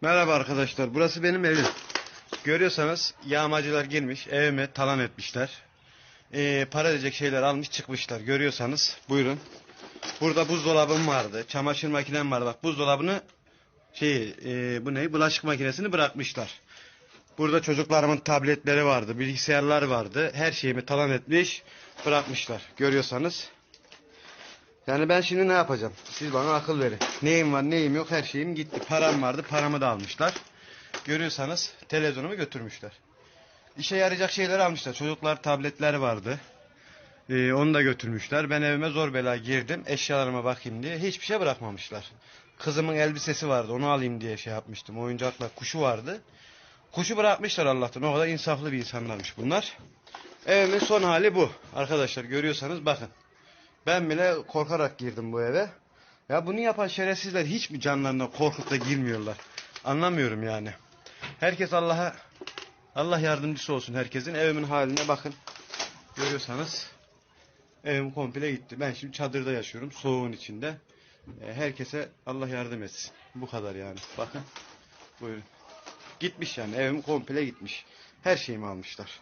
Merhaba arkadaşlar. Burası benim evim. Görüyorsanız yağmacılar girmiş. Evime talan etmişler. Ee, para edecek şeyler almış çıkmışlar. Görüyorsanız buyurun. Burada buzdolabım vardı. Çamaşır makinem vardı. Bak buzdolabını şey e, bu ne? Bulaşık makinesini bırakmışlar. Burada çocuklarımın tabletleri vardı. Bilgisayarlar vardı. Her şeyimi talan etmiş. Bırakmışlar. Görüyorsanız. Yani ben şimdi ne yapacağım? Siz bana akıl verin. Neyim var neyim yok her şeyim gitti. Param vardı paramı da almışlar. Görüyorsanız televizyonumu götürmüşler. İşe yarayacak şeyler almışlar. Çocuklar tabletleri vardı. Ee, onu da götürmüşler. Ben evime zor bela girdim. Eşyalarıma bakayım diye. Hiçbir şey bırakmamışlar. Kızımın elbisesi vardı. Onu alayım diye şey yapmıştım. Oyuncaklar kuşu vardı. Kuşu bırakmışlar Allah'tan. O kadar insaflı bir insanlarmış bunlar. Evimin son hali bu. Arkadaşlar görüyorsanız bakın. Ben bile korkarak girdim bu eve. Ya bunu yapan şerefsizler hiç mi canlarına korkup da girmiyorlar? Anlamıyorum yani. Herkes Allah'a Allah yardımcısı olsun herkesin. Evimin haline bakın. Görüyorsanız evim komple gitti. Ben şimdi çadırda yaşıyorum. Soğuğun içinde. E, Herkese Allah yardım etsin. Bu kadar yani. Bakın. Buyurun. Gitmiş yani. Evim komple gitmiş. Her şeyimi almışlar.